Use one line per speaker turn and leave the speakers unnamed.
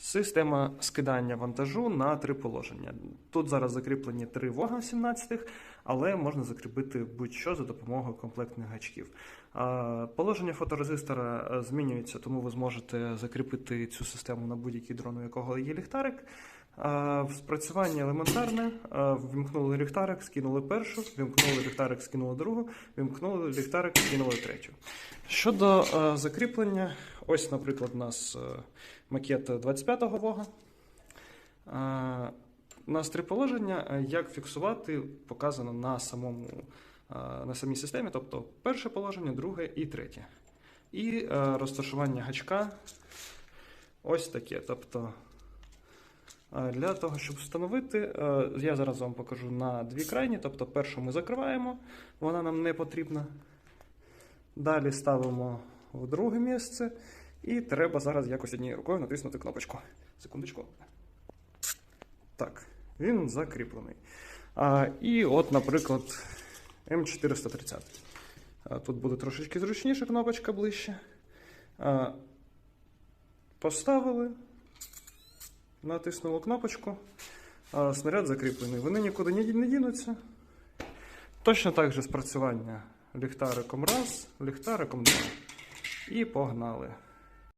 Система скидання вантажу на три положення. Тут зараз закріплені три вога 17 але можна закріпити будь-що за допомогою комплектних гачків. Положення фоторезистора е, змінюється, тому ви зможете закріпити цю систему на будь-який дрон, у якого є ліхтарик. Спрацювання елементарне. А, Вімкнули ліхтарик, скинули першу, вімкнули ліхтарик, скинули другу, вімкнули ліхтарик, скинули третю. Щодо закріплення, ось, наприклад, у нас макет 25-го вога. У нас три положення. Як фіксувати, показано на самому на самій системі, тобто перше положення, друге і третє. І розташування гачка ось таке. Тобто, для того, щоб встановити, е, я зараз вам покажу на дві крайні. Тобто, першу ми закриваємо, вона нам не потрібна. Далі ставимо в друге місце. І треба зараз якось однією рукою натиснути кнопочку. Секундочку. Так, він закріплений. А, і от, наприклад, М430. А, тут буде трошечки зручніше, кнопочка ближче. А, поставили, натиснули кнопочку. А, снаряд закріплений. Вони нікуди не дінуться. Точно так же спрацювання ліхтариком раз, ліхтариком два. І погнали.